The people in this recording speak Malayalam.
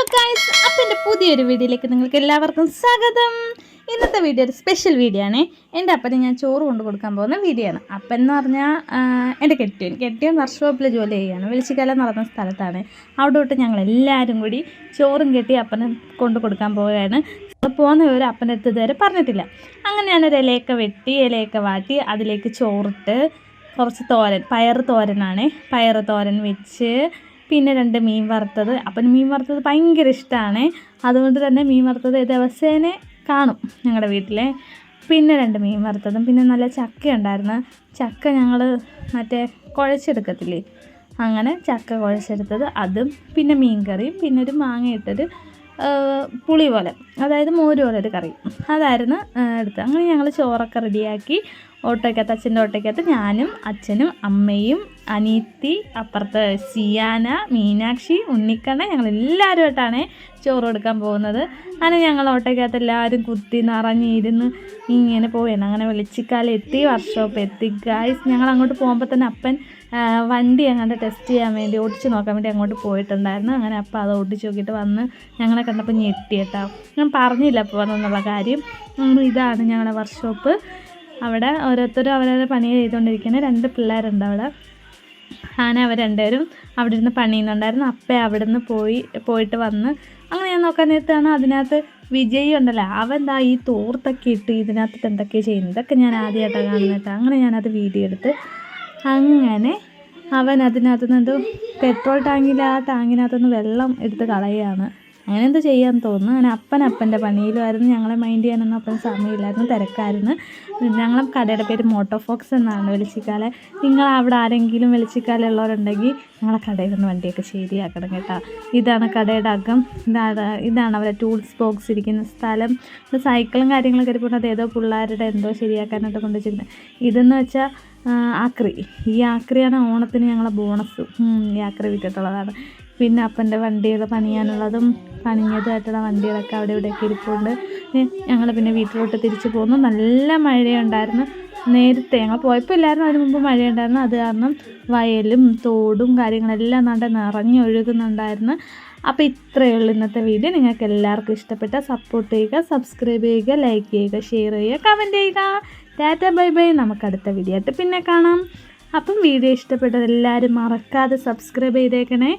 ഹലോ ഗായ്സ് അപ്പം എന്റെ പുതിയൊരു വീഡിയോയിലേക്ക് നിങ്ങൾക്ക് എല്ലാവർക്കും സ്വാഗതം. ഇന്നത്തെ വീഡിയോ ഒരു സ്പെഷ്യൽ വീഡിയോ ആണ്. എന്റെ അപ്പന് ഞാൻ ചോറ് കൊണ്ട് കൊടുക്കാൻ പോകുന്ന വീഡിയോ ആണ്. അപ്പം എന്ന് പറഞ്ഞാൽ എന്റെ കെട്ടിയൻ. കെട്ടിയൻ വർക്ക്ഷോപ്പിൽ ജോലി ചെയ്യുകയാണ്. വെളിച്ചിക്കാലം നടന്ന സ്ഥലത്താണ്. അവിടെ തൊട്ട് ഞങ്ങൾ എല്ലാവരും കൂടി ചോറും കെട്ടി അപ്പനെ കൊണ്ട് കൊടുക്കാൻ പോവുകയാണ്. പോകുന്ന വിവരം അപ്പന്റെ അടുത്ത് ഇതുവരെ പറഞ്ഞിട്ടില്ല. അങ്ങനെ ഞാനൊരു ഇലയൊക്കെ വെട്ടി ഇലയൊക്കെ വാട്ടി അതിലേക്ക് ചോറിട്ട് കുറച്ച് തോരൻ പയർ തോരനാണ്. പയർ തോരൻ വെച്ച് പിന്നെ രണ്ട് മീൻ വറുത്തത്. അപ്പം മീൻ വറുത്തത് ഭയങ്കര ഇഷ്ടമാണ് അതുകൊണ്ട് തന്നെ മീൻ വറുത്തത് ദിവസേന കാണും ഞങ്ങളുടെ വീട്ടിലെ. പിന്നെ രണ്ട് മീൻ വറുത്തതും. പിന്നെ നല്ല ചക്ക ഉണ്ടായിരുന്നു. ചക്ക ഞങ്ങൾ മറ്റേ കുഴച്ചെടുക്കത്തില്ലേ? അങ്ങനെ ചക്ക കുഴച്ചെടുത്തത്. അതും പിന്നെ മീൻ കറിയും. പിന്നെ ഒരു മാങ്ങ ഇട്ടൊരു പുളി പോലെ. അതായത് മോര് പോലെ ഒരു കറി. അതായിരുന്നു എടുത്തത്. അങ്ങനെ ഞങ്ങൾ ചോറൊക്കെ റെഡിയാക്കി ഓട്ടോയ്ക്കകത്ത് അച്ഛന്റെ ഓട്ടോയ്ക്കകത്ത് ഞാനും അച്ഛനും അമ്മയും അനീത്തി അപ്പുറത്ത് സിയാന മീനാക്ഷി ഉണ്ണിക്കണ്ണ ഞങ്ങൾ എല്ലാവരുമായിട്ടാണ് ചോറ് കൊടുക്കാൻ പോകുന്നത്. അങ്ങനെ ഞങ്ങൾ ഓട്ടോയ്ക്കകത്ത് എല്ലാവരും കുത്തി നിറഞ്ഞിരുന്ന് ഇങ്ങനെ പോവുകയാണ്. അങ്ങനെ വെളിച്ചിക്കാലം എത്തി വർക്ക്ഷോപ്പ് എത്തി. ഗായ്സ് ഞങ്ങൾ അങ്ങോട്ട് പോകുമ്പോൾ തന്നെ അപ്പൻ വണ്ടി അങ്ങോട്ട് ടെസ്റ്റ് ചെയ്യാൻ വേണ്ടി ഓടിച്ച് നോക്കാൻ വേണ്ടി അങ്ങോട്ട് പോയിട്ടുണ്ടായിരുന്നു. അങ്ങനെ അപ്പം അത് ഓടിച്ച് നോക്കിയിട്ട് വന്ന് ഞങ്ങളെ കണ്ടപ്പോൾ ഞെട്ടി കേട്ടോ. ഞാൻ പറഞ്ഞില്ല അപ്പോൾ കാര്യം. ഇതാണ് ഞങ്ങളുടെ വർക്ക്ഷോപ്പ് അവിടെ ഓരോരുത്തരും അവരവരുടെ പണി ചെയ്തുകൊണ്ടിരിക്കുന്ന രണ്ട് പിള്ളേരുണ്ട് അവിടെ. അങ്ങനെ അവർ രണ്ടുപേരും അവിടെ ഇരുന്ന് പണിയുന്നുണ്ടായിരുന്നു അപ്പേ അവിടെ നിന്ന് പോയി പോയിട്ട് വന്ന് അങ്ങനെ ഞാൻ നോക്കാൻ നേരത്താണ് അതിനകത്ത് വിജയ് ഉണ്ടല്ലോ. അവൻ ദാ ഈ തോർത്തൊക്കെ ഇട്ട് ഇതിനകത്തിട്ട് എന്തൊക്കെയാണ് ചെയ്യുന്നത്? ഇതൊക്കെ ഞാൻ ആദ്യമായിട്ടാണ് കാണുന്നത് കേട്ടോ. അങ്ങനെ ഞാനത് വീഡിയോ എടുത്ത് അങ്ങനെ അവൻ അതിനകത്തുനിന്ന് എന്തോ പെട്രോൾ ടാങ്കിൽ ആ ടാങ്കിനകത്തുനിന്ന് വെള്ളം എടുത്ത് കളയുകയാണ്. അങ്ങനെ എന്ത് ചെയ്യാൻ തോന്നുന്നു? അങ്ങനെ അപ്പൻ അപ്പന്റെ പണിയിലുമായിരുന്നു ഞങ്ങളെ മൈൻഡ് ചെയ്യാനൊന്നും അപ്പൻ സമയമില്ലായിരുന്നു. തിരക്കായിരുന്നു. ഞങ്ങളെ കടയുടെ പേര് മോട്ടോ ഫോക്സ് എന്നാണ് വെളിച്ചിക്കാല നിങ്ങൾ അവിടെ ആരെങ്കിലും വെളിച്ചിക്കാലുള്ളവരുണ്ടെങ്കിൽ ഞങ്ങളെ കടയിൽ നിന്ന് വണ്ടിയൊക്കെ ശരിയാക്കണം കേട്ടോ. ഇതാണ് കടയുടെ അകം. ഇതാണ് ഇതാണ് അവരെ ടൂൾസ് ബോക്സ് ഇരിക്കുന്ന സ്ഥലം. സൈക്കിളും കാര്യങ്ങളൊക്കെ അത് ഏതോ പിള്ളേരുടെ എന്തോ ശരിയാക്കാനായിട്ട് കൊണ്ടുവച്ചിരിക്കുന്നത് ഇതെന്ന് വെച്ചാൽ ആക്രി. ഈ ആക്രിയാണ് ഓണത്തിന് ഞങ്ങളെ ബോണസ് ഈ ആക്രി വിറ്റിട്ടുള്ളതാണ് പിന്നെ അപ്പന്റെ വണ്ടികൾ പണിയാനുള്ളതും പണിഞ്ഞതുമായിട്ടുള്ള വണ്ടികളൊക്കെ അവിടെ ഇവിടെയൊക്കെ ഇരിപ്പുണ്ട്. ഞങ്ങൾ പിന്നെ വീട്ടിലോട്ട് തിരിച്ചു പോന്നു നല്ല മഴയുണ്ടായിരുന്നു. നേരത്തെ ഞങ്ങൾ പോയപ്പോൾ ഇല്ലായിരുന്നു അതിന് മുമ്പ് മഴയുണ്ടായിരുന്നു. അത് കാരണം വയലും തോടും കാര്യങ്ങളെല്ലാം നല്ല നിറഞ്ഞൊഴുകുന്നുണ്ടായിരുന്നു അപ്പോൾ ഇത്രയേ ഉള്ളൂ ഇന്നത്തെ വീഡിയോ. നിങ്ങൾക്ക് എല്ലാവർക്കും ഇഷ്ടപ്പെട്ട സപ്പോർട്ട് ചെയ്യുക സബ്സ്ക്രൈബ് ചെയ്യുക ലൈക്ക് ചെയ്യുക ഷെയർ ചെയ്യുക കമന്റ് ചെയ്യുക. Tata bye bye. നമുക്ക് അടുത്ത വീഡിയോ ആയിട്ട് പിന്നെ കാണാം. അപ്പം വീഡിയോ ഇഷ്ടപ്പെട്ടത് എല്ലാവരും മറക്കാതെ സബ്സ്ക്രൈബ് ചെയ്തേക്കണേ.